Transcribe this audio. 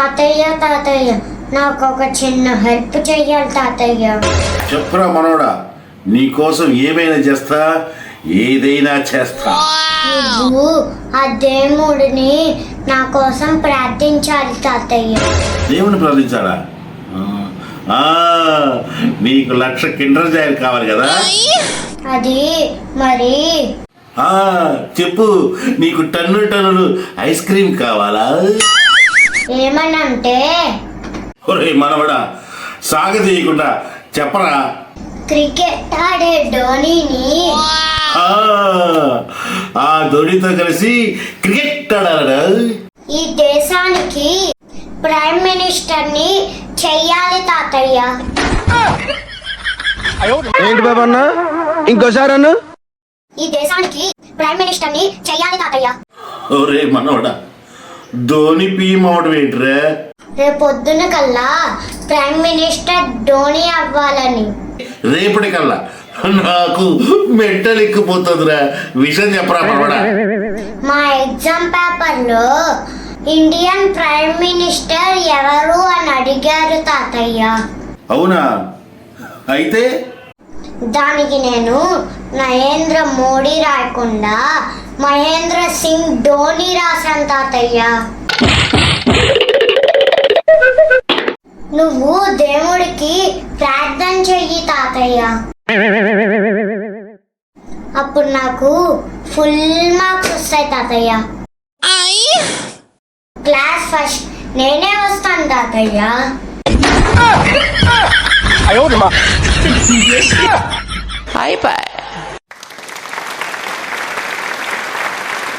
తాతయ్య తాతయ్య. నాకు ఒక చిన్న హెల్ప్ చెయ్యాలి తాతయ్య. చెప్పురా మనోడా నీకోసం ఏమైనా చేస్తా? ఏదైనా చేస్తా. నువ్వు ఆ దేవుడిని నా కోసం ప్రార్థించాలి తాతయ్య. దేవుని ప్రార్థించాలా ఆ, ఆ, నీకు లక్ష కిండర్ జాయిలు కావాలి కదా? అది మరి ఆ చెప్పు నీకు టన్ను టన్నులు ఐస్ క్రీమ్ కావాలా? ఏమనంటే? ఒరే మనవడా సాగదీయకుండా చెప్పరా? క్రికెట్ ఆడే ధోనిని. ఆ, ఆ దొడితో కలిసి క్రికెట్ ఆడాలడా? ఈ దేశానికి ప్రైమ్ మినిస్టర్ని చెయ్యాలి తాతయ్య. ఏంటి బాబు అన్న? ఇంకోసారి అన్న? ఈ దేశానికి ప్రైమ్ మినిస్టర్ని చెయ్యాలి తాతయ్య. ఒరే మనవడా ధోని పిఎం అవడం ఏంట్రా? రేపొద్దున కల్లా ప్రైమ్ మినిస్టర్ ధోని అవ్వాలని. రేపటికల్లా. నాకు మెంటల్ ఎక్కిపోతుందిరా విషయం చెప్పరా మనవడా మా ఎగ్జామ్ పేపర్లో ఇండియన్ ప్రైమ్ మినిస్టర్ ఎవరు అని అడిగారు తాతయ్య. అవునా? అయితే? దానికి నేను నరేంద్ర మోడీ రాయకుండా మహేంద్ర సింగ్ ధోని రాశాను తాతయ్య. నువ్వు దేవుడికి ప్రార్థన చెయ్యి తాతయ్య. అప్పుడు నాకు ఫుల్ మార్క్స్ వస్తాయి తాతయ్య. క్లాస్ ఫస్ట్ నేనే వస్తాను తాతయ్య. అయిపోయి.